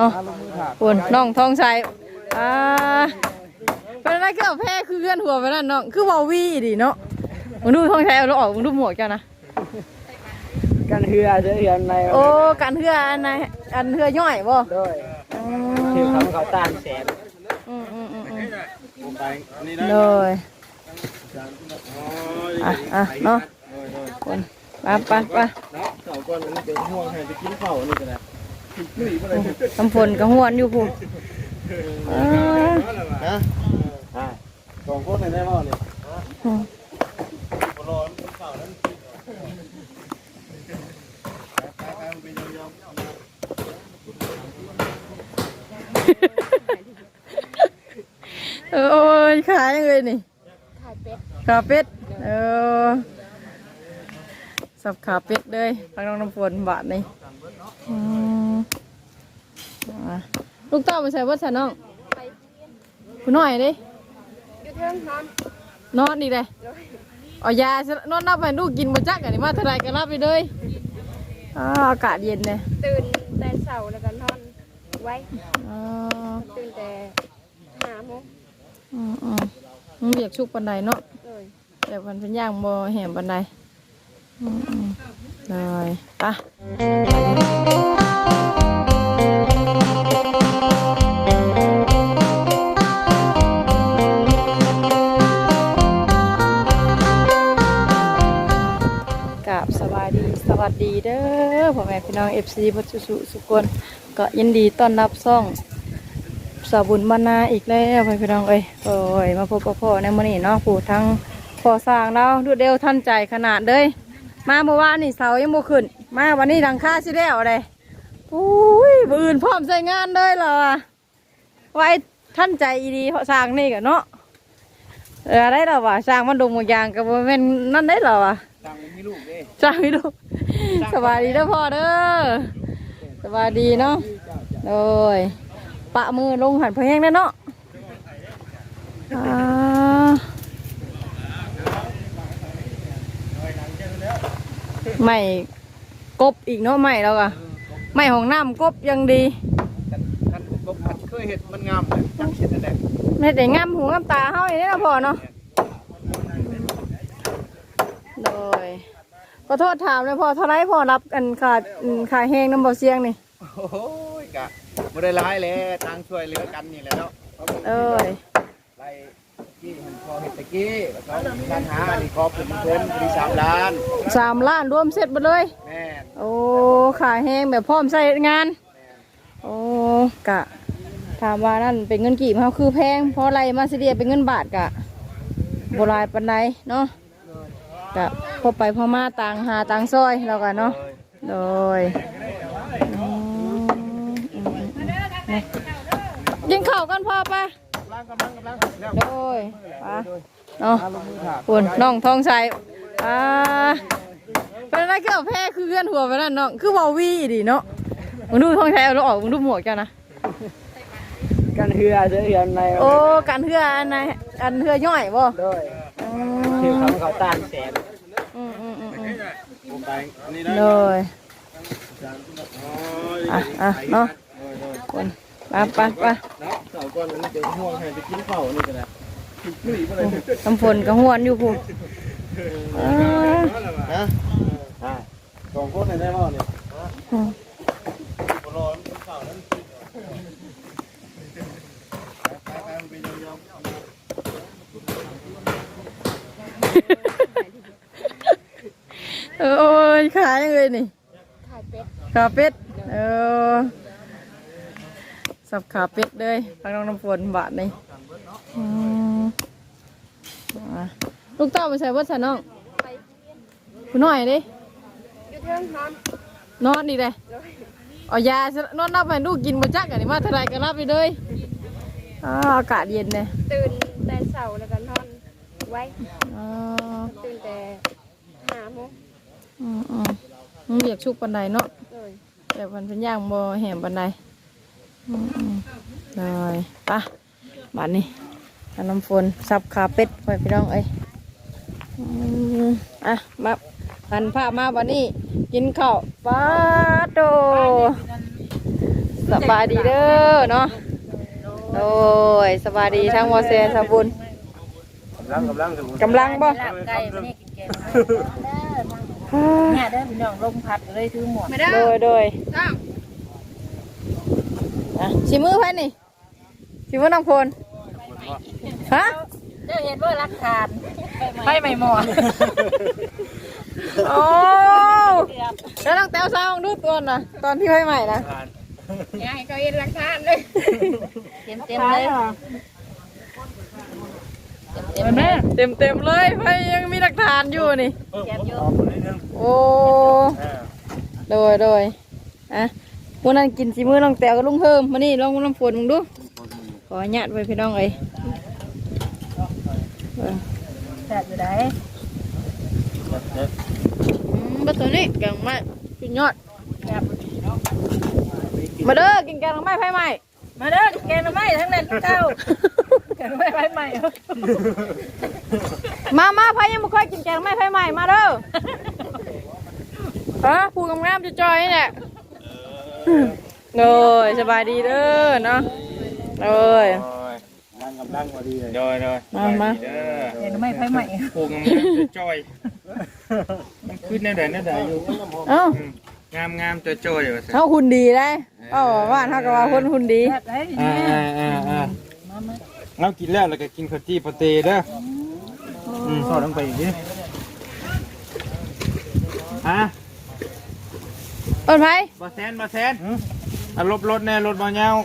เนาะปุ่นน้องทองชัยอ่าเป็นอะไรก็เอาแพ้คือเลื่อนหัวไปนั่นเนาะคือวาวีดิเนาะมึงดูทองชัยเอารถออกมึงดูหมวกเจ้านะกันเฮือเด้อเฮือนในโอ้การเฮืออันไหนอันเฮือย่อยบ่ด้วยอืชื่อมคำเขาตามแสนอืมอืมอืมอืมผมไปนี่เลนะยอ๋ออะอะเนาะคนไปไปไป เนาะเสาก่อนมันจะห่วงให้ไปกินข้าวนี่ก็ได้ลุยบ่ได้ตำฝนกับหวนอยู่พุ่นอ่าฮะอ่าสองคนได้บ่เนี่ยอืมบ่รอมันข้าวนั้นไปไปไปยอมเออโอ้ยขายยังเลยนี่ขายเป็ดขาเป็ดเออสับขาเป็ดเลยฟังน้องน้ำฝนบาทนี่อืมอะ ลูกเต้าไปใส่วัดใส่น้องไปคุณน้อยดิอยู่เทิงนอนนอนอีกเลยเอายาซะนอนนับให้ลูกกินบ่จักอันนี้มาเท่าไรก็รับไปเลยอ่าอากาศเย็นเลยตื่นแต่เช้าแล้วก็นอนไว้อ่าตื่นแต่ห้าโมงอืมอืมมันเบียกชุกปันไดเนาะเลยแต่มันเป็นย่างบ่แหมปันไดอืมอืมเลยไป วัสดีเด้อพ่อแม่พี่น้องเอฟซีบัจุสุสุกคนก็ยินดีต้อนรับซ่องสาบุญมานาอีกแล้วพี่น้องเอ้ยโอ้ยมาพบกับพ่อในมื้อนี้เนาะผู้ทั้งพ่อสร้างเราดูเดียวทันใจขนาดเลยมาเมื่อวานนี่เสายังบ่ขึ้น มาวันนี้หลังคาสิแล้วเลยอุ้ยบืนพร้อมใส่งานเลยเหรอวะไว้ท่านใจดีเพราสร้างนี่กันเนาะออได้เรอวะสร้างมันดงมอยางกับม่นนั่นได้เรอวะ ตังมีลูกเด้สร้างไม่ดูสบายดีเด้อพ่อเด้อสบายดีเนาะโดยปะมือลงหันเพลงนั่นเนาะอ่าไม่กบอีกเนาะไม่แล้วอะไม่ของน้ำกบยังดีท่านบ่ผัดเคยเห็ดมันงามเลยจักเห็ดนั่นแหละไม่แต่งามหูงามตาเฮาอย่างนี้นะพ่อเนาะ โดยขอโทษถามเลยพ่อเท่าไรพ่อรับกันขาดอืมขาแห้งน้ำบ่เสียงนี่ โอ้ยกะบ่ได้ร้ายแหล้วทางช่วยเหลือกันนี่แหละเนาะเอ้ยไล่กี้มันพอเห็ดตะกี้แล้วก็ร้านหาอันนี้ขอเป็นเพิ่นมีสามล้าน สามล้านรวมเสร็จหมดเลย แม่นโอ้ขาแห้งแบบพร้อมใส่งานโอ้กะ ถามว่านั่นเป็นเงินกี่เขาคือแพงเพราะอะไรมาสิเดียเป็นเงินบาทกะโบราณปันไดเนาะ กะพอไปพอมาต่างหาต่างซอยแล้วกันเนาะโดยอืมอืมอืมอืมยิงเข่าวกันพอปะกำลังกำลังกำลังแล้วโดยปะเนาะเอาลงมือถากปุ่นน้องทองชัยอ่าเป็นอะไรก็เอาแพ้คือเลื่อนหัวไปนั่นเนาะคือวาวีดิเนาะมึงดูทองชัยเอารถออกมึงดูหมวกเจ้านะกันเฮือเด้อเฮือนในโอ้การเฮืออันไหนอันเฮือย่อยบ่ด้วย อืชื่อมคำเขาตามแสนอืมอืมอืมอืมผมไปนี่เลนะยอ๋ออะอะเนาะคนไปไปไปเนาะเสาก่อนมันจะห่วงให้ไปกินข้าวนี่ก็ได้ลุยบ่ได้ตำฝนกับหวนอยู่พุ่นอ่าฮะอ่าสองคนได้บ่เนี่ยอืมบ่รอมันข้าวนั้นไปไปไปยอม เออโอ้ยขายยังเลยนี่ขายเป็ดขาเป็ดเออสับขาเป็ดเลยฟังน้องน้ำฝนบาทนี่อืมอะลูกเต้าไปใส่วัดใส่น้องไปคุณน้อยดิอยู่เทิงนอนนอนอีกเลยเลยเอายาซะนอนนับให้ลูกกินบ่จักอันนี้มาเท่าไรก็รับไปเลยอ่าอากาศเย็นเลยตื่นแต่เช้าแล้วก็นอนไว้อ่าตื่นแต่ห้าโมง อืมอืมมันเบียกชุกปันไดเนาะเลยแต่มันเป็นย่างบ่แหมปันไดอืมอืมเลยไปะบานนี้เอาน้ำฝนสับขาเป็ดไปพี่น้องเอ้ยอืมอะมาหันผ้ามาวันนี้ กินข้าวปลาโตสบายดีเด้อเนาะโอ้ยสบายดีทั้งวอเซนสมบุญกำลังกำลังสมุนกำลังบ่ ลาบไก่ไม่ได้กินแกง เนี่ยเด้อพี่น้องลมพัดเลยถือหมวกไม่ได้โดยโดยจ้าอะชิมือไผนี่ชิมือน้องพลฮะเจ้าเห็นว่ารักทานไผใหม่หมอโอ้แล้วน้องแต้วซ้องดูตัวน่ะ ตอนที่ไผใหม่นะยายก็เห็นหลักฐานเลยเต็มเต็มๆเลยเต็มแม่เต็มเต็มๆเลยไผยังมีหลักฐานอยู่นี่ๆแกมอยู่ โอ้โดยโดยอะวันนั้นกินสีมือน้องแต้วกับลุงเพิ่มมานี่ลองน้ำฝนมึงดู ขออนุญาตไว้พี่น้องเอ้ยเออแซ่บอยู่ไหนอืมบัดตัวนี้แกงไม้สุดยอดมาเด้อกินแกงไม้ไผ่ใหม่มาเด้อแกงหน่อไม้ทั้งนั้นเจ้าแกงหน่อไม้ไฟใหม่มามาไผ่ยังไม่ค่อยกินแกงไม้ไผ่ใหม่มาเด้อฮะผูกงามๆจะจอยนี่แหละโอ้ยสบายดีเด้อเนาะโอ้ยกำลังกำลังพอดีเลยโดยโดยมามาเด้อแกงหน่ไม้ไฟใหม่ปลูกงามๆจะจอยมันขึ้นแนวใดแนวใดอยู่เอ้างามงามจะจอยอยู่ว่าซั่นเขาหุ่นดีได้เอ้าว่าเขาก็ว่าคนหุ่นดีอ่าอ่าอ่า เรากินแล้วแล้วก็กินข้าวจี้ปะเตเด้ออืมทอดลงไปอีกทีฮะเอิ้นไผ่บ่แซนบ่แซนอะลบรถแน่รถบ่ยาว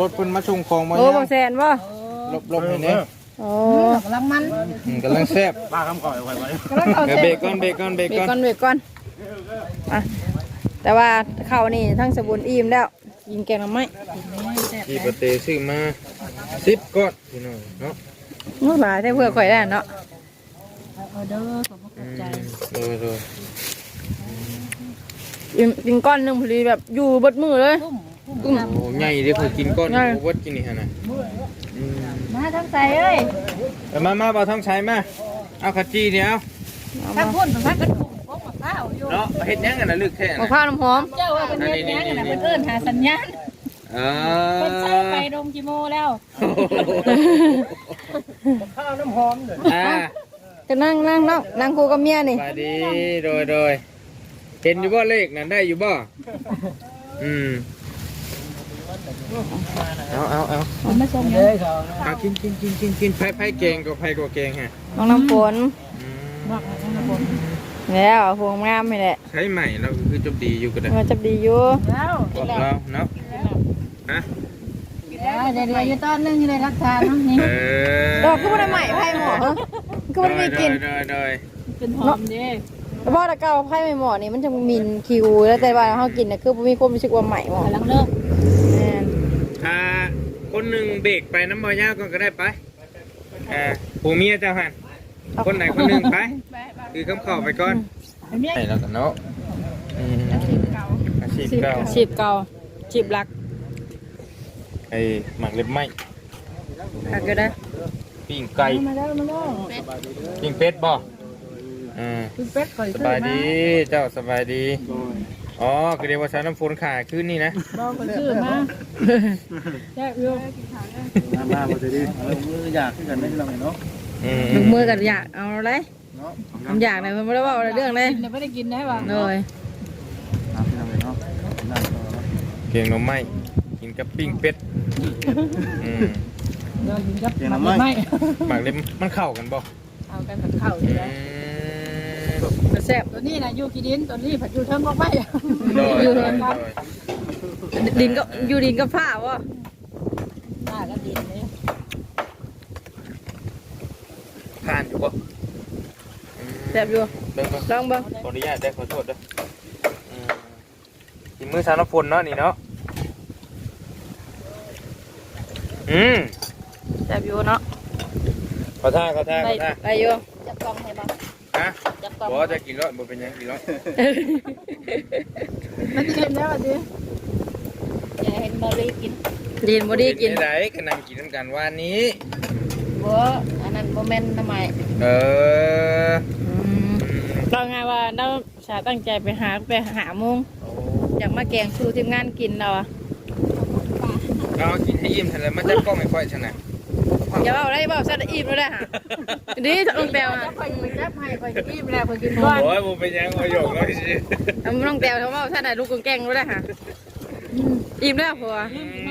รถเพิ่นมาส่งของบ่โอ้ยาบ่วแซนบ่ลบลบให้แน่โอ้กำลังมันอืมกำลังแซ่บป้าคำก่อยไว้ไว้เดี๋ยวเบรกก่อนเบรกก่อนเบรกเบรกก่อนก่อนเบรกก่อนอะแต่ว่าข้าวนี่ทั้งสบูนอิ่มแล้วยิงแกงหน่อไม้จี้ปะเตซื้อมา 10ก้อนพี่น้องเนาะนู้หลายได้เพื่อข่อยได้เนาะเอาเด้อขอบคุณใจอืมโดยโดยอิ่มกินก้อนหนึงพอดีแบบอยู่เบดมือเลยกุ้มกุ้มโอ้ใหญ่เด้อเพิ่นกินก้อนใหญ่โอ้วัดกินนี่หั่นน่ะอืมมาทั้งใจเอ้ยเอามามาเบาท้องใช้มาเอาขจีเดียวทั้งพุ่นทั้งพักกันกุ้มกุ้มมะพร้าวอยู่เนาะเฮ็ดหยังกันนะลึกแท้มะนะพร้าวน้ำหอมเจ้าว่าเป็นเฮ็ดหยังน่ะเป็นเอิ้นหาสัญญาณเอเพิ่นใช้ไปอดงกิโมแล้วข้าวน้ำหอมเลยอ่าจะนั่งนั่งนั่งนั่งคู่กับเมียนี่สวัสดีโดยโดยเห็นอยู่บ่เลขนั้นได้อยู่บ่อืมเอาเอาเอาผมไม่ส่งเฮ้ยเขาเอากินกินกินกินกินไผ่ไผ่เกงก็ไผ่ก็เกงฮะน้องน้ำฝนอืมแล้วพวงงามนี่แหละใช้ใหม่เราคือจบดีอยู่ก็ได้มันจะดีอยู่แล้วบอกเราเนาะ ฮะเดี๋ยวเดี๋ยวอยู่ตอนนึงอยู่ในรักษาเนาะนี่เออดอกก็ไม่ได้ใหม่ไพ่หมอเหรอก็ไม่ได้มีกลินโดยโดยเป็นหอมเด้เพราะถ้าเก่าไพ่ใหม่หมอนี่มันจะมินคิวแล้วแต่ว่าเขากินนะคือบ่มีความรู้สึกว่าใหม่หมอกำลังเลิกแม่นถ้าคนหนึ่งเบรกไปน้ำบ่อยาวก่อนก็ได้ไปเออผัวเมียเจ้าหันคนไหนคนหนึ่งไป คือคำขอไปก่อนใช่แล้วกันเนาะอืมอาชีพเก่าฉีบเก่าฉีบหลัก ไอ้หมักเล็บไหมหักก็ได้ปิ้งไก่ปิ้งเป็ดบ่อ่าคุณเป็ดข่อยสซื้อบายมาดี เจ้าสบายดี อ๋อ คือเดียวว่าใช้น้ำฝนขาขึ้นนี่นะบ่ข่อยซื้อมาแซ่บอยู่มามาพอดีเอามืออยากขึ้นกันได้เราเนาะอืมลูกมือกันอยากเอาเลยเนาะทำอยากเลยมันไม่ได้ว่าอะไรเรื่องเลยกินไม่ได้กินได้ป่ะเลยเอาขึ้นเลยเนาะนั่งต่อเนาะเก่งหน่อไม้กินกับปิ้งเป็ด อืมเดี๋ยวกินกับมันไม่หมักเล็บมันเข้ากันบ่เอากันกับข้าวอืเลยมแซ่บตัวนี้นะอยู่กี่ดินตัวนี้ผัดอยู่เทิงก็ไม่โดยโดยโดยดินก็อยู่ดินกับผ้าวะป้าก็ดินเลยผ่านอยู่บ่แซ่บอยู่เบิ่งเบิ่ง ลองเบิ่งขออนุญาตได้อขอโทษเด้ออืมกินมือสารพลเนาะนี่เนาะ อืมแซ่บอยู่เนาะขอท่าขอท่าได้ขอท่าได้อยู่จับกล้องให้บ้างฮะจับกล้องบอกว่าจะกินร้อยบ่เป็นหยังกินร้อยมันเค็มแล้วอะดิอย่าเห็นบริกินดินบ่ดีกินไหนก็นั่งกินน้ำกันวันนี้ บัวอันนั้นโมเมนต์ทำไมเอออืมอืมเราไงว่าเราสาตั้งใจไปหาไปหาโมงอยากมาแกงสู่ทีมงานกินเราอะม เอากินให้อิ่มทันเลยมันจะกล้องไม่ค่อยชนะอย่าเอาได้บอกซะอิ่มแล้วได้ฮะนี่น้องแตวอะคอยจับให้คอยกินแล้วคอยกินก่อนโอ้ยผมเป็นยังเอาหยกเลยสิน้องแตวเขาบอกซะได้ลูกกุ้งแกงรู้ได้ฮะอิ่มแล้วผัว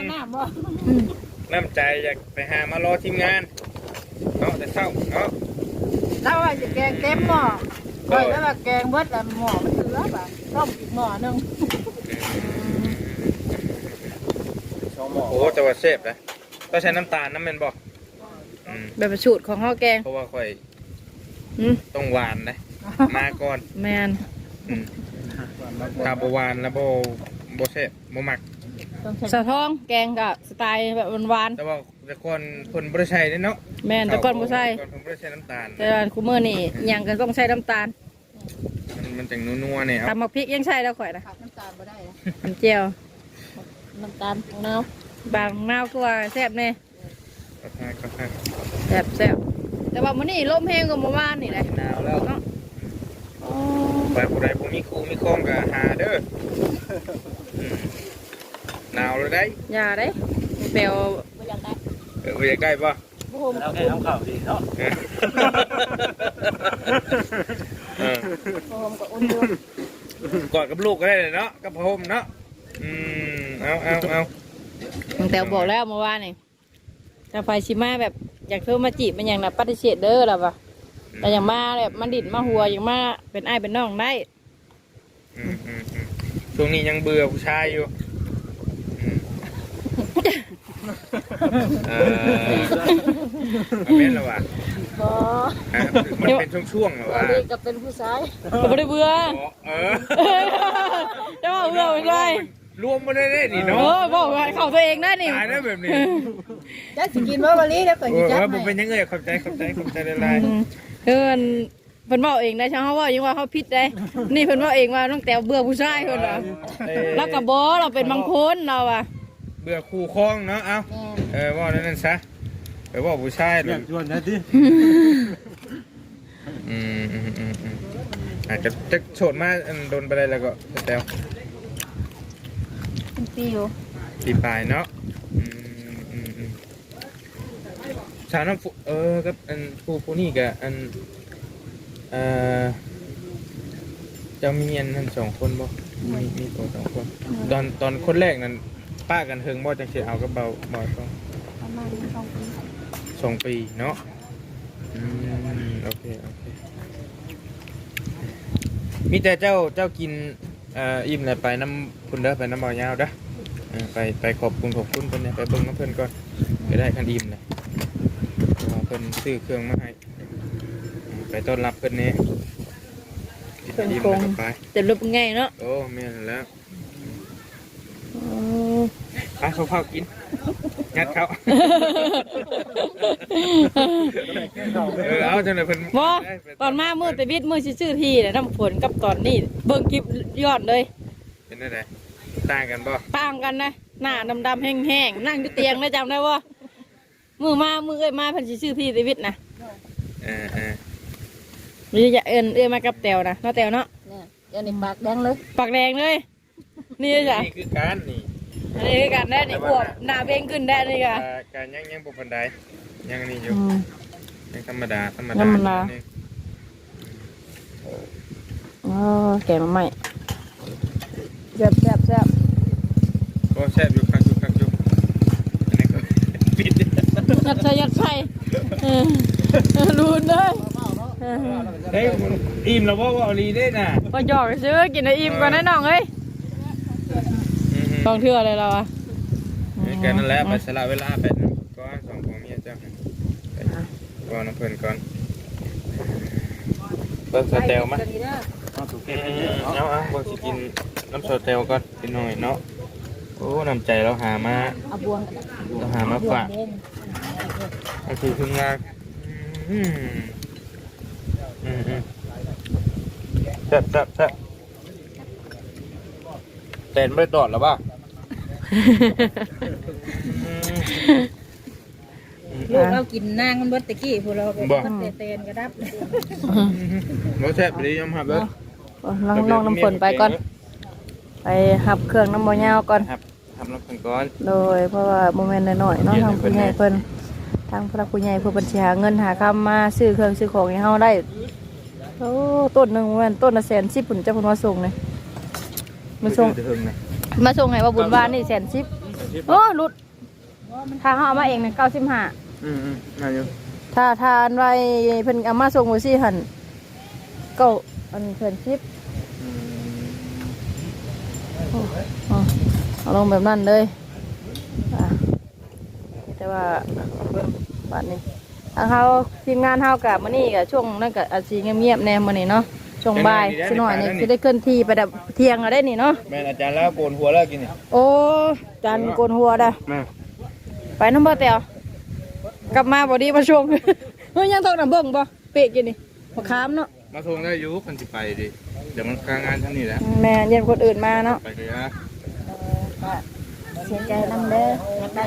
หน้าบ่น้ำใจอยากไปหามารอทีมงานเนาะแต่เศร้าเนาะแล้วว่าจะแกงเต็มหม้อคอยแล้วว่าแกงเบิดแล้วหม้อมันเหลือป่ต้มอีกหม้อนึง สองหมอ โอ้แต่ว่าเซฟนะต้องใช้น้ำตาลน้ำเมนบอกอืมแบบสูตรของข้าวแกงเพราะว่าค่อยอืมต้องหวานนะมาก่อนแมนอืมถ้าบหวานแล้วโบโบเซฟโบมักต้องใช้สะท้องแกงกับสไตล์แบบหวานแต่ว่าแต่คนคนบริชัยเนี่ยเนาะๆแมนแต่ก่อนบ่ใส่ก่อนคนบริชัยน้ำตาล แต่ว่าคุมื้อนี่อิหยังก็ต้องใช้น้ำตาลมันมันจังนัวๆเนี่ยเอาตำมักพริกยังใช้แล้วข่อยนะขาดน้ำตาลบ่ได้นะ น้ำเจียวน้ำตาลของเรา บางนาวก็ว่าแซ่บแน่กาแฟกาแฟแซ่บแซ่บแต่ว่ามื้อนี้ลมแห้งกว่าเมื่อวานนี่แหละหนาวแล้วเนาะอ๋อไปผู้ใดผู้มีครูมีคล้องกับหาเด้ออืมหนาวเลยได้อย่าได้เปลวบ่อยากได้เออไปใกล้ป่ะบ่โฮมแล้วแค่น้ำข้าวดีเนาะเออบ่โฮมก็อุ่นอยู่กอดกับลูกก็ได้เลยเนาะกับพ่อมเนาะอืมเอาเอาเอา น้องแตวบอกแล้วเมื่อวานนี่ถ้าไฟชิมาแบบอยากโทรมาจีบมันอย่างน่ะปฏิเสธเด้อล่ะว่ะแต่อย่างมาแบบมันดิดมาหัวอย่างมาเป็นอ้ายเป็นน้องได้อืมอืมอืมช่วงนี้ยังเบื่อผู้ชายอยู่อืมเออเอาเม่นและวะบ่ฮะมันเป็นช่วงๆเหรอบ่วะดีก็เป็นผู้ชายก็ไม่ได้เบื่ออ๋อเออ จะว่าเบื่อไม่ได้ รวมมาได้ได้นี่เอเนาะอบอกว่าเข้าตัวเองได้นี่ตายนะแบบนี้จะสิกินบ่วันนี้แล้วก็เอสิอจับผมเป็ให้นยังไงขอบใจขอบใจขอบใจหลายอืมเพิ่นเพิ่นบอกเองได้ช่างเขาว่ายังว่าเขาผิดได้ นี่เพิ่นบอกเองว่าน้องแตวเบื่อผู้ชายเพิ่นว่าๆเออแล้วก็บ่เราเป็นบางคนเราอะเบื่อคู่คล้องเนาะเอาแม่นเออว่านั่นซะไปว่าผู้ชายเลยชวนนะดิอืมอืมอืมอืมอาจจะจะโฉดมาอันโดนไปได้แล้วก็แต้ว เป็นปีอยู่ตีปลายเนาะอืมอืมอืมสาวน้ำฝุเออกับอันผู้ผู้นี่กับอันเอ่อจะมีอันนั้นสองคนบ่มีมีตัวสองคน ตอนตอนคนแรกนั้นป้ากันเฮิงบ่จังสิเอากับเบาบ่สองประมาณสองปีสองปีเนาะอืมโอเคโอเคมีแต่เจ้าเจ้ากินเอ่ออิ่มแล้วไปน้ำคุณเด้อไปน้ำเบายาวเด้อเออไปไปขอบคุณขอบคุณเพิ่นเนี่ยไปเบิ่งน้ำเพิ่นก่อนไปได้คันอิ่มเลยเพราะว่าเพิ่นซื้อเครื่องมาให้อืมไปต้อนรับเพิ่นเนี่ยกินอิ่มแล้วก็ไปจะรูปง่ายเนาะโอ้แม่นแล้วอืมไปเขาเข้ากิน งัดเขาเออเอาจังเลยเพิ่นบ่ตอนมามือแต่วิทย์มือชื่อๆที่น่ะน้ำฝนกับตอนนี้ เบิ่งคลิปย้อนเลยเป็นได้ไงต่างกันบ่ต่างกันนะหน้าดำๆแห้งๆนั่งอยู่เตียงได้จำได้ว่ามือมามือเอ้ยมาเพันสิชื่อพี่แต่วิทย์นะเออเออมีจะเอินเอ้ยมากับแตวนะเนาะแตวเนาะเนี่ยเดี๋ยวนี้ปากแดงเลย ปากแดงเลย นี่จ้ะนี่คือการนี่ อันนี้คือการได้นี่อวบหน้าเบ้งขึ้นได้นี่ค่ะอ่าการยังยังบ่ปานใดยังนี่อยู่อืมยังธรรมดาธรรมธรดารมดา นี่อ๋อแกงมาใหม่แซ่บแซ่บแซ่บก็แซ่บอยู่คักอยู่คักอยู่อันนี้ก็ปิดยัดใส่ยัดใส่เออรูนเลยเออเฮ้ยมันอิ่มแล้วบ่ว่าเอาลีได้น่ะพอหยอกซื้อกินไออิ่มก่อนนะน้องเอ้ย อืมลองเทื่อเลยเราอะๆนี่กันนั่นแหละไปสละเวลาไปนะก่อนสองผัวเมียเจ้าไปก่อนน้ำเพิ่นก่อนเบิ่งสเตลมาเอาถูกอืเก็บมให้เยอะเอาเนาะเอาเบิ่งสิกินน้ำสเตลก่อนกินหน่อยเนาะโอ้น้ำใจเราหามาเอาบวงเราหามาฝากเด่นก็คือคืองานอืมอืมอืมแซ่บแซ่บแซ่บเต้นไม่ได้ตอดหรอป่ะอืม ลูกเรากินนางมันเบิดตะกี้พวกเราไปบ่มันเตนๆกระดับบ่แซ่บไปเลยยอมรับเลยน้องน้องน้ำฝนไปก่อน ไปหับเครื่องน้ำมันยาวก่อน ครับทำน้ำเพิ่นก่อน โดยเพราะว่าโมเมนต์น้อยๆเนาะเดี๋ยวทางผู้ใหญ่เพิ่เพิ่นนทางพระผู้ใหญ่เพิ่นบัญชีหาเงินหาคำมาซื้อเครื่องซื้อของให้เฮาได้โอ้ต้นหนึงแม่นต้นละแสนสิบปุ่นจะเพิ่นมาส่งเลยมาส่งเถิงนะ มาส่งให้ว่าบุญบ้านนี่แสนสิบโอ้หลุดทางเฮาเอามาเองนะเก้าสิบห้าอืมอืมมาอยู่ถ้าทานไว้เพิ่นเอามาส่งไว้สิหั่นเก้าอันแสนสิบอืมอ๋อเอาลงแบบนั้นเลยอะแต่ว่าบัดนี้ทางเฮาทีมงานเฮากับมื้อนี้กับช่วงนั้นก็อาจสิเงียบๆแน่มื้อนี้เนาะ ช่วงบ่ายสิหน่อยนี่สิได้เคลื่อนที่ไปแบบเที่ยงแล้วได้นี่เนาะแม่นอาจารย์แล้วโกนหัวแล้วกินนี่โอ้จานโกนหัวเด้อมาไปน้ำบ่เตียวกลับมาบ่ดีมาช่วงเฮ้ยยังทอกน้ำเบิ่งบ่เปะกินนี่บ่ค้ามเนาะมาทวงได้อยู่คนสิไปดิเดี๋ยวมันค้างงานท่านนี่แหละแม่เย็นคนอื่นมาเนาะไปเลยนะ เสียใจนำเด้อ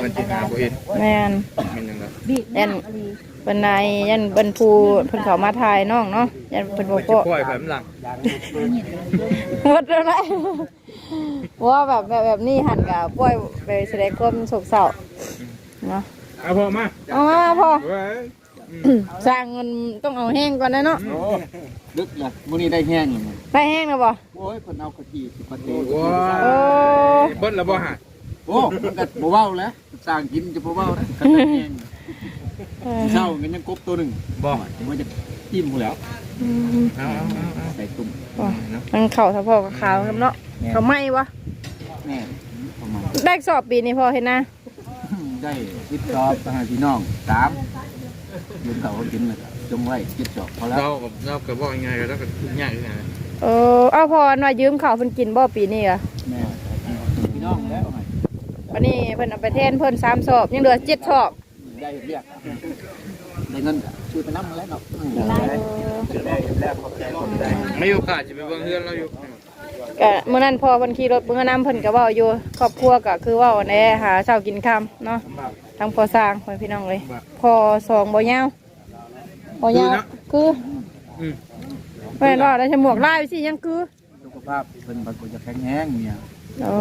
มันจิหาบ่เห็นแม่นมันยังไงยันเป็นนายยันเป็นผู้เพิ่นเขามาถ่ายน้องเนาะยันเพิ่นบ่มันพจะอปล่อยแบบหลังหมดแล้วนะว่าแบบแบบแบบนี้หันกับป่วยไปแสดงความโศกเศร้าเนาะเอาพอมาเอามาพอเว้ยสร้างเงินต้องเอาแห้งก่อนนะเนาะโอ้ดึกเลยมื้อนี้ได้แห้งอยู่มื้อได้แห้งแล้วบ่โอ้ยเพิ่นเอากะทิสิกะเตว้าโอ้ยเบิ้ลแล้วบ่ฮะโอ้มันก็บ่เว้าแล้วสร้างกินจะบ่เว้าแล้วกันได้แห้งเออเช้าเงินยังกบตัวหนึงบ่มันจะจิ้มหูแล้วอืมเอาเอาเอาเอาใส่ตุ่มบ่มันเข่าสะโพกกับขาวครับเนาะเขาไหม้วะแม่ประมาณได้สอบปีนี้พอเห็นนะได้คิดชอบทหารพี่น้องสามยืนเขากินเลยจงไว้คิดชอบพอแล้วเรากับเรากับบอกยังไงก็แล้วก็ทุกอย่างยังไงเออเอาพอหน่อยยืมเขาวเพิ่นกินบ่ปีนี้อะแม่พี่น้องแล้วไง วันนี้เพิ่นเอาไปแทนเพิ่นสามสอบยังเหลือเจ็ดสอบได้เรียกได้เงินช่วยไปนั่งแล้วเนาะไม่อยู่ขาดจะไปเบิ่งเฮือนเราอยู่ก็เมื่อนั้นพอเพิ่นขี่รถเมื่อน้ำเพิ่นก็เว้าอยู่ครอบครัวก็คือเว่าแหน่หาเช้ากินค่ำเนาะทั้งพอสร้างพ่อพี่น้องเลย พอสองบ่ยาวบ่ยาวคืออืมแม่นว่าแล้วฉมวกลายไปสิยังคือสุขภาพเป็นบางคนจะแข็งแห้งเนี่ย โอ้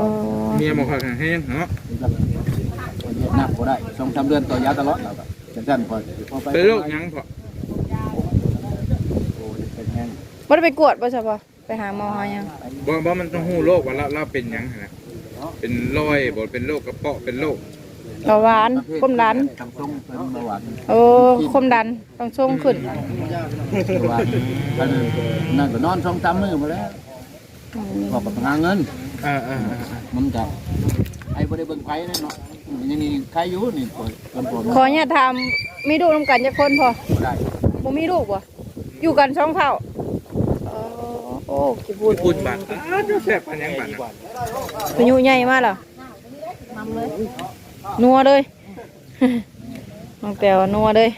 เมียบอกขาแห้งเนาะคนเยอะนักก็ได้สองสาเดือนต่อยาตลอดแล้วก็จะสั่นพอพอไปเป็นโรคหยังพอโอ้ยแข็งแห้งบ่ได้ไปกวดบ่ใช่ปะไปหาหมอหายังบ่บ่มันต้องฮู้โรคว่าเราเราเป็นหยังนะเป็นรอยบ่เป็นโรคกระเพาะเป็นโรคเบาหวานความดันทำทรงเป็นเบาหวานโอ้ความดันต้องส่งขึ้นเบาหวานนั่นก็นอนสองสามมือมาแล้วบอกกับงานเงิน เออเออเออมันจะไอ้บริเบิงไฟนั่นเนาะมันยังนี่ใครอยู่นี่ปล่อยลำปอนขอเนี่ยถามมีลูกนํกันจักคนพอได้บ่มีลูกบ่อยู่กันสองเท่าเออโอ้กี่พูดพูดบัตรอ้าวแซ่บอันยังบัตรนะอายุใหญ่มากเหรอนัวเลย น้องแต้วนัวเลย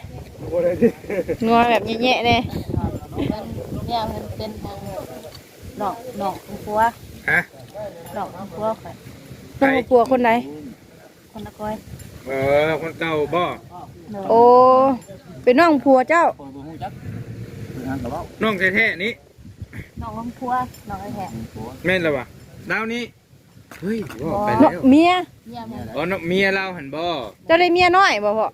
นัวแบบแย่ๆเลยเนี่ยมันเป็นทางดอกดอกของผัวฮะ ดอกของผัวข่อยต้องมาปัวคนไหน คนละก้อยเออคนเก่าบ่โอ้ เป็นน้องผัวเจ้าปล่อยบ่ฮู้จักงานกับเว้าน้องแท้ๆนี้ดอกของผัวดอกไอ้แหะแม่นแล้ววะดาวนี้เฮ้ยบ่ไปน้องแล้วเมียเนี่ยมันอ๋อน้องเมียเราหันบ่เจ้าได้เมียน้อยบ่พ่อ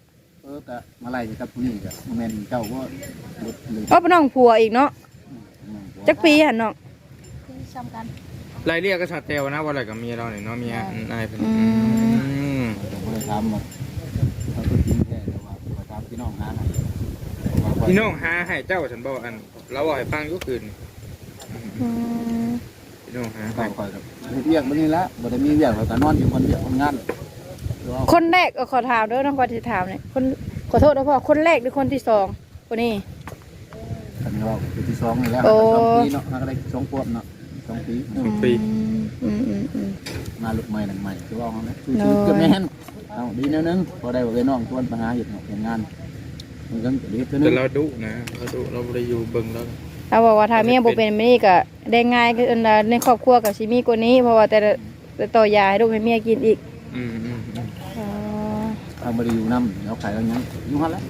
เออก็มาไล่กับผู้นี้ก็แม่นเจ้าก็หลุดเลยเออเป็นน้องผัวอีกเนาะจักปีหันน้องคือซ้ำกัน รายเรียกก็ชัดเจนนะว่าอะไรกับเมียเราเนี่ยเนาะเมียนายเป็นอือืมผมก็เลยถามว่าเขาเป็นจริงแท้แต่ว่าขอถามพี่น้องหาหน่อยพี่น้องหาให้เจ้าฉันบอกอันเราบอกให้ฟังทุกคืนอืมพี่น้องหาต่ให้อคอยกับเรียกมื้อนี้ละบ่ได้มีเรียกแล้วก็นอนอยู่คนเดียวคนงานหรือว่าคนแรกเออขอถามเด้อน้องขอที่ถามเนี่ยคนขอโทษนะพ่อคนแรกหรือคนที่สองคนนี้คันว่าปีที่สองนี่แล้วโอ้ สองปีเนาะหาก็ได้สองขวบเนาะ สองปีสองปี อืมอืมอืม มาลูกใหม่นั่นใหม่คือว่าเขานะคือโอ้ชียวิตก็แม่นเอาดีแนวนึงพอได้บอกไอ้น้องชวนปัญหาเหตุเห็นงานมันก็ดีขึ้นนึแต่งเราดุนะเราดุเราไม่ได้อยู่เบิ่งแล้วเราบอกว่าถ้าเมียบ่เป็นแบบนี้ก็ได้ง่ายคืออันละในครอบครัวกับชิมีกว่านี้ เพราะว่าแต่ละแต่ต่อยาให้ลูกให้เมียกินอีกอืมอืมอืมอ๋อเอามาดีอยู่น้ำเอาขายแล้วยังยุ่งหันแล้ว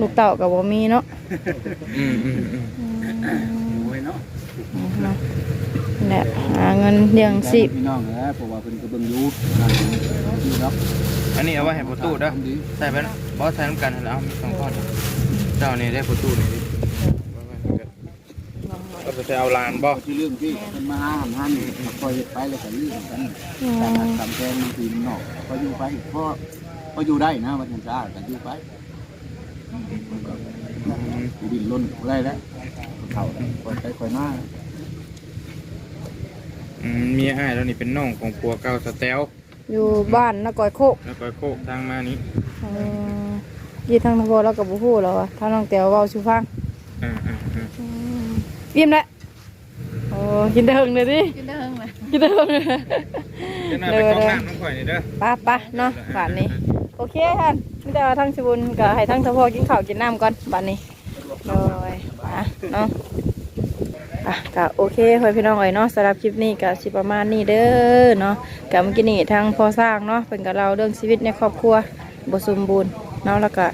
ลูกเต่ากับบ่มีเนาะอืมอืมอืมโอ้ย เนาะเนาะเนี่ยหาเงินเลี้ยงสิพี่น้องแล้วเพราะว่าเพิ่นก็เบิ่งอยู่นั่นอยู่ครับอันนี้เอาไว้ให้ประตูเด้อทำดีใส่ไปนะบอสใส่น้ำกันแล้วมีสองก้อนเจ้านี่ได้ประตูนี่ดิก็ไปเอาลานบ่ที่เรื่องที่มันมาหาหันหันมาคอยเฮ็ดไปแล้วก็เรื่องกันอืมแต่หักตำแกงบางทีมันนอกก็อยู่ไปเพราะก็อยู่ได้นะวันช้ากันอยู่ไปอยู่ดินล้นอะไรแล้วเขาคอยไปคอยมา อืมเมียอ้ายแล้วนี่เป็นน้องของผัวเก่าสแตลอยู่บ้านนกอยโคกแล้วก็โคกทางมานี้อืมยี่ทั้งทพอแล้วกับบุฮู้แล้วอะถ้าน้องแต๋วเว้าชูฟังอ่าอ่าอ่าอิ่มแล้วโอ้กินเดิงเลยดิกินได้เฮิงเลยกินเดิงเดี๋ยวหน่อยไปกล้องน้ำน้องข่อยนี่เด้อไป้าป้าเนาะบ้านนี้ โอเคท่านมีแต่ว่าทั้งชิบุญกับให้ทั้งทพอกินข้าวกินน้ำก่อนบ้านนี้โดยป้าเนาะ อะก็โอเคเพื่อนพี่น้องเอ้ยเนาะสำหรับคลิปนี้ก็สิประมาณนี้เด้อเนาะกับเมื่อกี้นี่ทางพอสร้างเนาะเป็นกับเราเรื่องชีวิตในครอบครัวบสมบูรณ์เนาะแล้วก็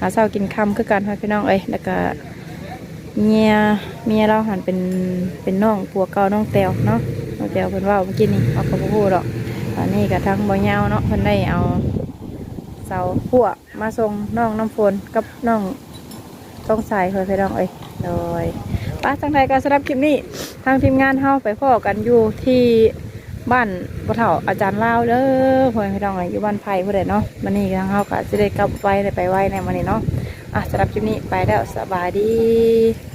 หาเช้ากินค่ำคือกันเพื่อนพี่น้องเอ้ยแล้วก็เมียเมียเราหันเป็นเป็นน้องผัวเก่าน้องแตวเนาะน้องแตวเพิ่นว่าเมื่อกี้นี่เขาก็บ่ฮู้ดอกอันนี้ก็ทางบ่ยาวเนาะเพิ่นได้เอาเสาพั่วมาส่งน้องน้ำฝนกับน้อง ต้องใส่เพิ่นไปน้องเอ้ยโดยป้าจังไดก็สำหรับคลิปนี้ ทางทีมงานเฮาไปพ่อกันอยู่ที่บ้านบ่เถ่าอาจารย์ลาวเด้อพ่อแม่พี่น้องอยู่บ้านไผ่พุ่นแหละเนาะมันนี่ทางเฮาก็จะได้กลับไว้ได้ไปไว้ในมันนี้เนาะอะสำหรับคลิปนี้ไปแล้วสบายดี